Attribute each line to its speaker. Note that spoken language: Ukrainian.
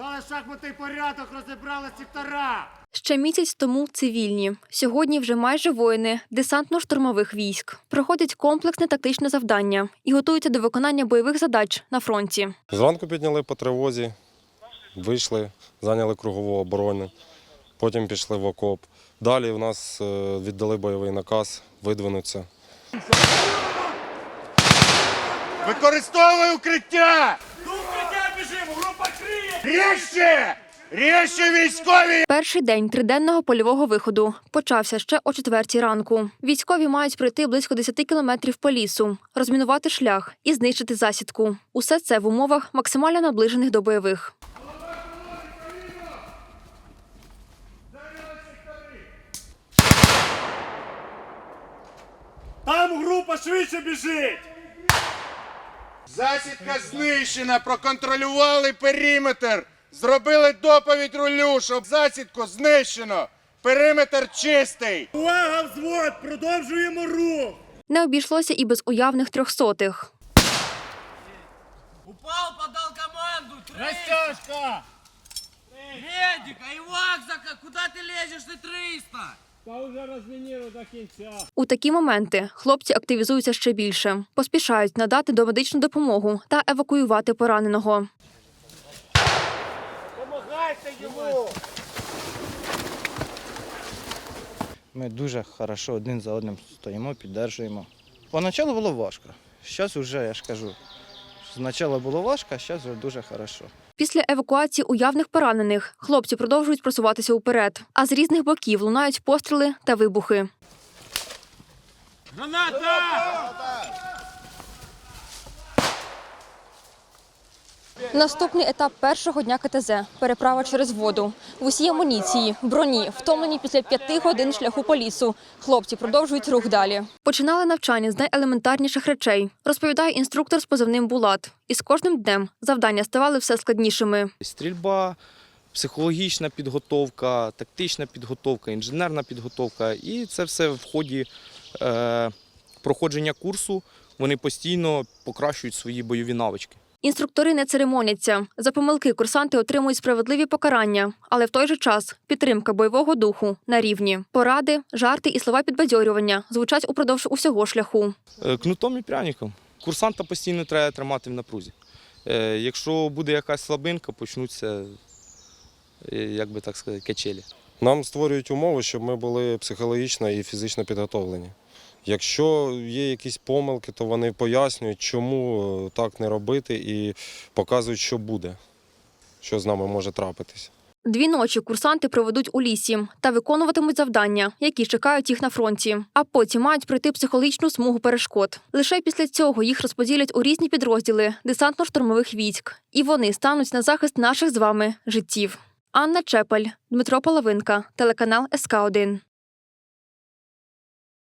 Speaker 1: Стали шахматний порядок, розібрали сектора.
Speaker 2: Ще місяць тому цивільні. Сьогодні вже майже воїни десантно-штурмових військ. Проходять комплексне тактичне завдання і готуються до виконання бойових задач на фронті.
Speaker 3: Зранку підняли по тривозі, вийшли, зайняли кругову оборону, потім пішли в окоп. Далі в нас е, віддали бойовий наказ видвинутися.
Speaker 1: Використовуй укриття! Біжимо, група криє! Ріжче! Ріжче військові!
Speaker 2: Перший день триденного польового виходу почався ще о четвертій ранку. Військові мають пройти близько 10 кілометрів по лісу, розмінувати шлях і знищити засідку. Усе це в умовах максимально наближених до бойових.
Speaker 1: Там група швидше біжить!
Speaker 4: Засідка знищена, проконтролювали периметр. Зробили доповідь рулю, щоб засідку знищено. Периметр чистий.
Speaker 1: Увага, взвод! Продовжуємо рух!
Speaker 2: Не обійшлося і без уявних трьохсотих.
Speaker 5: Упал, подал команду. Трейс.
Speaker 1: Растяжка!
Speaker 5: Медик, Айвак, зака- куда ты лезешь, ты 300?
Speaker 2: У такі моменти хлопці активізуються ще більше, поспішають надати домедичну допомогу та евакуювати пораненого.
Speaker 1: Помагайте йому!
Speaker 6: Ми дуже хорошо один за одним стоїмо, піддержуємо. Поначалу було важко. Зараз вже, я ж кажу, спочатку було важко, а зараз вже дуже хорошо.
Speaker 2: Після евакуації уявних поранених хлопці продовжують просуватися уперед, а з різних боків лунають постріли та вибухи. Наступний етап першого дня КТЗ переправа через воду. В усій амуніції, броні, втомлені після п'яти годин шляху по лісу. Хлопці продовжують рух далі. Починали навчання з найелементарніших речей, розповідає інструктор з позивним Булат. І з кожним днем завдання ставали все складнішими.
Speaker 7: Стрільба, психологічна підготовка, тактична підготовка, інженерна підготовка. І це все в ході е, проходження курсу. Вони постійно покращують свої бойові навички.
Speaker 2: Інструктори не церемоняться. За помилки курсанти отримують справедливі покарання, але в той же час підтримка бойового духу на рівні. Поради, жарти і слова підбадьорювання звучать упродовж усього шляху.
Speaker 7: Е, Кнутом і пряником. Курсанта постійно треба тримати в напрузі. Е, Якщо буде якась слабинка, почнуться, е, як би так сказати, качелі.
Speaker 3: Нам створюють умови, щоб ми були психологічно і фізично підготовлені. Якщо є якісь помилки, то вони пояснюють, чому е, так не робити, і показують, що буде, що з нами може трапитися.
Speaker 2: Дві ночі курсанти проведуть у лісі та виконуватимуть завдання, які чекають їх на фронті. А потім мають пройти психологічну смугу перешкод. Лише після цього їх розподілять у різні підрозділи десантно-штурмових військ, і вони стануть на захист наших з вами життів. Анна Чепель, Дмитро Половинка, телеканал СК 1